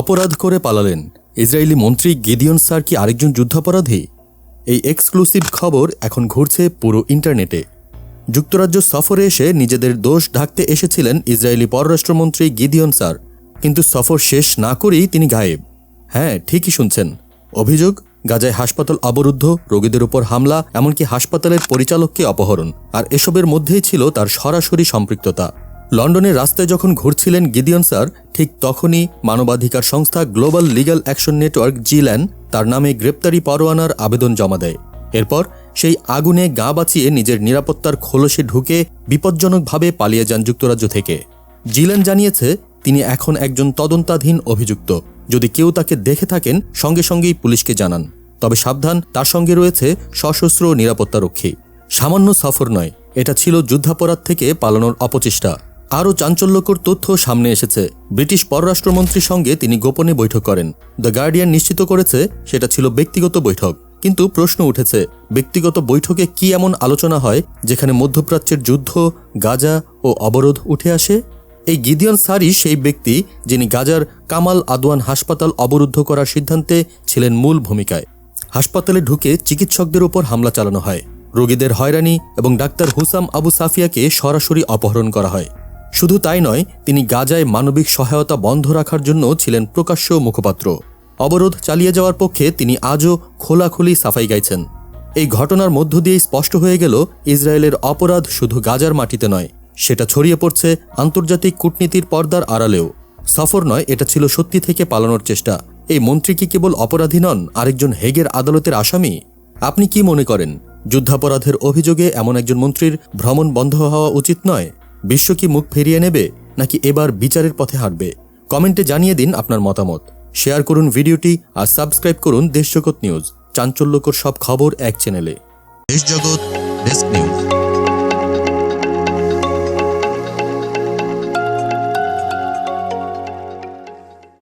অপরাধ করে পালালেন। ইসরায়েলি মন্ত্রী গিদিয়ন স্যার কি আরেকজন যুদ্ধাপরাধী? এই এক্সক্লুসিভ খবর এখন ঘুরছে পুরো ইন্টারনেটে। যুক্তরাজ্য সফরে এসে নিজেদের দোষ ঢাকতে এসেছিলেন ইসরায়েলি পররাষ্ট্রমন্ত্রী গিদিয়ন স্যার, কিন্তু সফর শেষ না করেই তিনি গায়েব। হ্যাঁ ঠিকই শুনছেন। অভিযোগ, গাজায় হাসপাতাল অবরুদ্ধ, রোগীদের উপর হামলা, এমনকি হাসপাতালের পরিচালককে অপহরণ। আর এসবের মধ্যেই ছিল তার সরাসরি সম্পৃক্ততা। লন্ডনের রাস্তায় যখন ঘুরছিলেন গিদিয়ন স্যার, ঠিক তখনই মানবাধিকার সংস্থা গ্লোবাল লিগাল অ্যাকশন নেটওয়ার্ক জিল্যান তার নামে গ্রেপ্তারি পরোয়ানার আবেদন জমা দেয়। এরপর সেই আগুনে গা বাঁচিয়ে নিজের নিরাপত্তার খোলসে ঢুকে বিপজ্জনকভাবে পালিয়ে যান যুক্তরাজ্য থেকে। জিল্যান জানিয়েছে, তিনি এখন একজন তদন্তাধীন অভিযুক্ত। যদি কেউ তাকে দেখে থাকেন, সঙ্গে সঙ্গেই পুলিশকে জানান। তবে সাবধান, তার সঙ্গে রয়েছে সশস্ত্র নিরাপত্তারক্ষী। সামান্য সফর নয়, এটা ছিল যুদ্ধাপরাধ থেকে পালানোর অপচেষ্টা। আরও চাঞ্চল্যকর তথ্য সামনে এসেছে। ব্রিটিশ পররাষ্ট্রমন্ত্রীর সঙ্গে তিনি গোপনে বৈঠক করেন। দ্য গার্ডিয়ান নিশ্চিত করেছে, সেটা ছিল ব্যক্তিগত বৈঠক। কিন্তু প্রশ্ন উঠেছে, ব্যক্তিগত বৈঠকে কি এমন আলোচনা হয়, যেখানে মধ্যপ্রাচ্যের যুদ্ধ, গাজা ও অবরোধ উঠে আসে? এই গিদিয়ন সারি সেই ব্যক্তি, যিনি গাজার কামাল আদওয়ান হাসপাতাল অবরুদ্ধ করার সিদ্ধান্তে ছিলেন মূল ভূমিকায়। হাসপাতালে ঢুকে চিকিৎসকদের উপর হামলা চালানো হয়। রোগীদের হয়রানি এবং ডাক্তার হুসাম আবু সাফিয়াকে সরাসরি অপহরণ করা হয়। শুধু তাই নয়, তিনি গাজায় মানবিক সহায়তা বন্ধ রাখার জন্য ছিলেন প্রকাশ্য মুখপাত্র। অবরোধ চালিয়ে যাওয়ার পক্ষে তিনি আজও খোলাখুলি সাফাই গাইছেন। এই ঘটনার মধ্য দিয়েই স্পষ্ট হয়ে গেল, ইসরায়েলের অপরাধ শুধু গাজার মাটিতে নয়, সেটা ছড়িয়ে পড়ছে আন্তর্জাতিক কূটনীতির পর্দার আড়ালেও। সফর নয়, এটা ছিল সত্যি থেকে পালানোর চেষ্টা। এই মন্ত্রী কি কেবল অপরাধী নন, আরেকজন হেগের আদালতের আসামি? আপনি কি মনে করেন, যুদ্ধাপরাধের অভিযোগে এমন একজন মন্ত্রীর ভ্রমণ বন্ধ হওয়া উচিত নয়? বিশ্ব কি মুখ ফিরিয়ে নেবে নাকি এবার বিচারের পথে হাঁটবে? কমেন্টে জানিয়ে দিন আপনার মতামত। শেয়ার করুন ভিডিওটি আর সাবস্ক্রাইব করুন দেশজগৎ নিউজ, চাঞ্চল্যকর সব খবর এক চ্যানেলে। দেশজগৎ